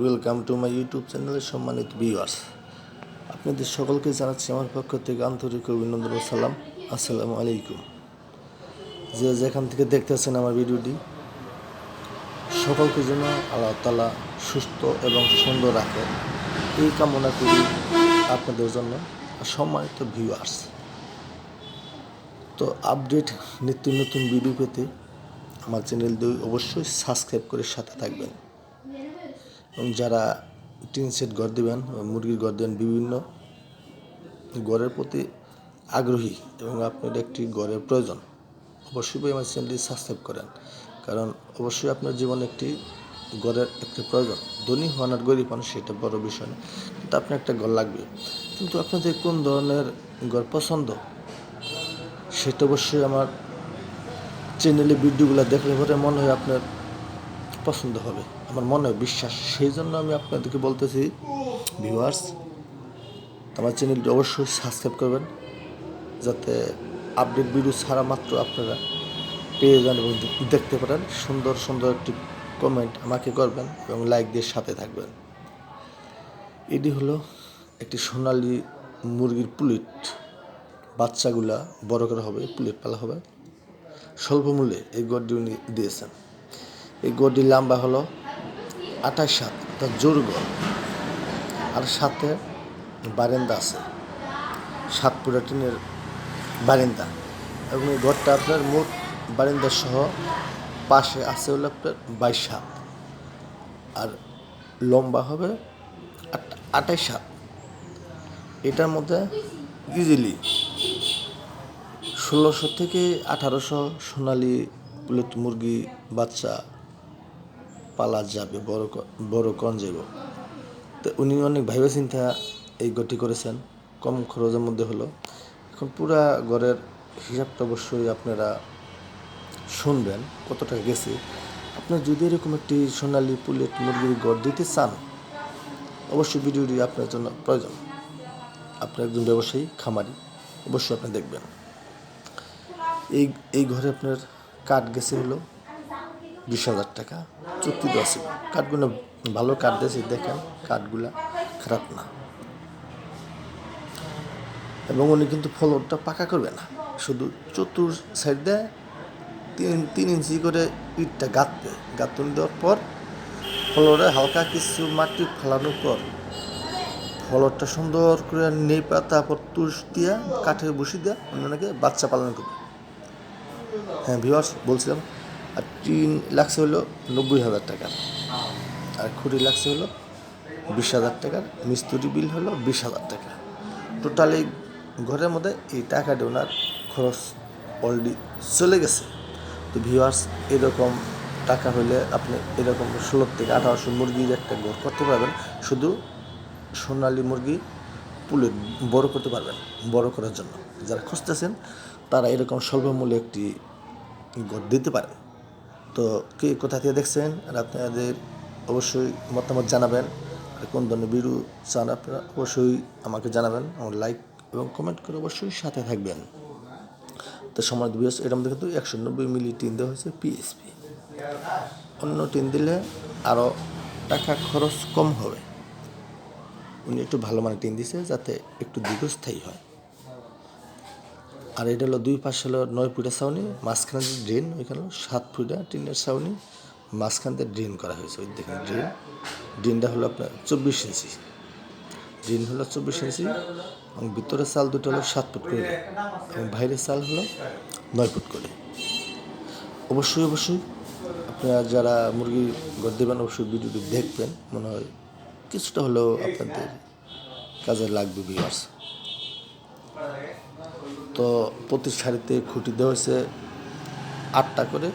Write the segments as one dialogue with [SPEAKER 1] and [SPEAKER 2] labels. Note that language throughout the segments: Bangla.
[SPEAKER 1] ওয়েলকাম টু মাই ইউটিউব চ্যানেলের সম্মানিত ভিউয়ার্স আপনাদের সকলকে জানাচ্ছি আমার পক্ষ থেকে আন্তরিক অভিনন্দন সালাম। আসসালামু আলাইকুম। যে যেখান থেকে দেখতেছেন আমার ভিডিওটি, সকলকে যেন আল্লাহ তালা সুস্থ এবং সুন্দর রাখে। এই কামনা করি আপনাদের জন্য, সম্মানিত ভিউয়ার্স তো আপডেট নিত্য নতুন ভিডিও পেতে আমার চ্যানেলটি অবশ্যই সাবস্ক্রাইব করে সাথে থাকবেন। এবং যারা টিন সেট ঘর দেবেন মুরগির ঘর দেবেন বিভিন্ন ঘরের প্রতি আগ্রহী এবং আপনার একটি ঘরের প্রয়োজন, অবশ্যই আমার চ্যানেলটি সাবস্ক্রাইব করেন। কারণ অবশ্যই আপনার জীবনে একটি ঘরের একটি প্রয়োজন। ধনী হন আর গরিব হন, সেটা বড় বিষয় না। কিন্তু আপনার একটা ঘর লাগবে। কিন্তু আপনাদের কোন ধরনের ঘর পছন্দ? সেটা অবশ্যই আমার চ্যানেলে ভিডিওগুলো দেখলে পরে মনে হয় আপনার পছন্দ হবে, আমার মনে বিশ্বাস। সেই জন্য আমি আপনাদেরকে বলতেছি ভিউয়ার্স আমার চ্যানেলটি অবশ্যই সাবস্ক্রাইব করবেন, যাতে আপডেট ভিডিও ছাড়া মাত্র আপনারা পেয়ে যান এবং দেখতে পারেন। সুন্দর সুন্দর একটি কমেন্ট আমাকে করবেন এবং লাইক দিয়ে সাথে থাকবেন। এটি হলো একটি সোনালি মুরগির পুলিট। বাচ্চাগুলা বড় করা হবে, পুলিট পালা হবে। স্বল্প মূল্যে এই গড়টি উনি দিয়েছেন। এই গড়টির লম্বা হলো আঠাশ সাত অর্থাৎ জোর গড়। আর সাথে বারেন্দা আছে, সাত পুরা টিনের বারিন্দা। এবং এই ঘরটা আপনার মোট বারিন্দা সহ পাশে আছে হলো আপনার বাইশ সাত আর লম্বা হবে আটাইশ সাত এটার মধ্যে ইজিলি ষোলোশো থেকে আঠারোশো সোনালি প্লেট মুরগি, বাচ্চা পালা যাবে বড় বড় কন যাব। তো উনি অনেক ভাইবে চিন্তা এই গতি করেছেন, কম খরচের মধ্যে হলো। এখন পুরা ঘরের হিসাবটা অবশ্যই আপনারা শুনবেন, কত টাকা গেছে। আপনার যদি এরকম একটি সোনালি পুলেট মুরগির গড় দিতে চান, অবশ্যই ভিডিওটি আপনার জন্য প্রয়োজন। আপনি একজন ব্যবসায়ী, খামারি, অবশ্যই আপনি দেখবেন। এই এই ঘরে আপনার কাঠ গেছে হলো বিশ হাজার টাকা। চুক্তি দেওয়া ছিল কাঠগুলো ভালো কাঠ দিয়েছে, দেখেন কাঠগুলা খারাপ না। এবং উনি কিন্তু ফলনটা পাকা করবে না। শুধু চতুর সাইড দিয়ে তিন তিন ইঞ্চি করে ইটটা গাঁথবে। গাঁথুন দেওয়ার পর ফলরে হালকা কিছু মাটি ফেলানোর পর ফলরটা সুন্দর করে নেপা তারপর তুষ দিয়া কাঠে বসি দিয়া অন্যকে বাচ্চা পালন করবে। হ্যাঁ ভিওয়ার্স বলছিলাম আর টিন লাগছে হলো নব্বই হাজার টাকার। আর খুঁড়ি লাগছে হলো বিশ হাজার টাকার, মিস্ত্রি বিল হলো বিশ হাজার টাকা টোটাল এই ঘরের মধ্যে এই টাকাটা ওনার খরচ অলরেডি চলে গেছে। তো ভিওয়ার্স এরকম টাকা হলে আপনি এরকম ষোলো থেকে আঠারোশো মুরগির একটা ঘর করতে পারবেন। শুধু সোনালি মুরগি পুলে বড় করতে পারবেন, বড় করার জন্য। যারা খুঁজতেছেন, তারা এরকম স্বল্প মূল্যে একটি ঘর দিতে পারেন। তো কে কোথা থেকে দেখছেন? আর আপনাদের অবশ্যই মতামত জানাবেন। আর কোন ধরনের ভিডিও চান আপনারা অবশ্যই আমাকে জানাবেন আমার লাইক এবং কমেন্ট করে অবশ্যই সাথে থাকবেন। তো সময় দিবস এরকম দেখে তো একশো নব্বই মিলি টিন দেওয়া হয়েছে পিএসপি অন্য টিন দিলে আরও টাকা খরচ কম হবে। উনি একটু ভালো মানের টিন দিছে যাতে একটু দীর্ঘস্থায়ী হয়। আর এটা হলো দুই পাশে হলো নয় ফুটের ছাউনি, মাঝখানে যে ড্রেন ওইখানে সাত ফুটা টিনের ছাউনি, মাঝখান দিয়ে ড্রেন করা হয়েছে। ওই দেখেন ড্রেন ড্রেনটা হলো আপনার চব্বিশ ইঞ্চি। ড্রেন হলো চব্বিশ ইঞ্চি এবং ভিতরের চাল দুটো হলো সাত ফুট করে। এবং বাইরের চাল হলো নয় ফুট করে। অবশ্যই অবশ্যই আপনারা যারা মুরগি ঘর দেবেন, অবশ্যই ভিডিওটি দেখবেন। মনে হয় কিছুটা হলেও আপনাদের কাজে লাগবে ভিউয়ার্স তো প্রতি সারিতে খুঁটি দেওয়া হয়েছে আটটা করে।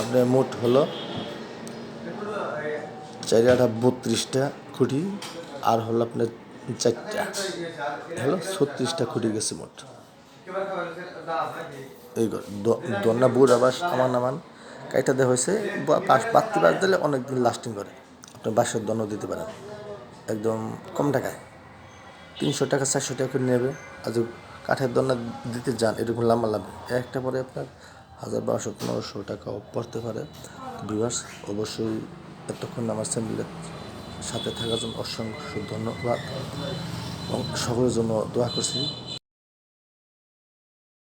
[SPEAKER 1] আপনার মোট হলো চারি আটা বত্রিশটা খুঁটি, আর হলো আপনার চারটা। হলো ছত্রিশটা খুঁটি গেছে মোট। এই দন্না বুড় আবার আমার নামান। কাইটা দেওয়া হয়েছে বাড়তি বাস দিলে অনেক দিন লাস্টিং করে। আপনি বাসের দণ্ড দিতে পারেন। একদম কম টাকায়। তিনশো টাকা, চারশো টাকা করে নেবে। আর যদি কাঠের দন্না দিতে যান, এরকম লাম্বা লাভ একটা পরে আপনার হাজার বারোশো, পনেরোশো টাকাও পড়তে পারে। ভিউয়ার্স অবশ্যই এতক্ষণ আমার চ্যানেলের সাথে থাকার জন্য অসংখ্য ধন্যবাদ এবং সকলের জন্য দোয়া করছি।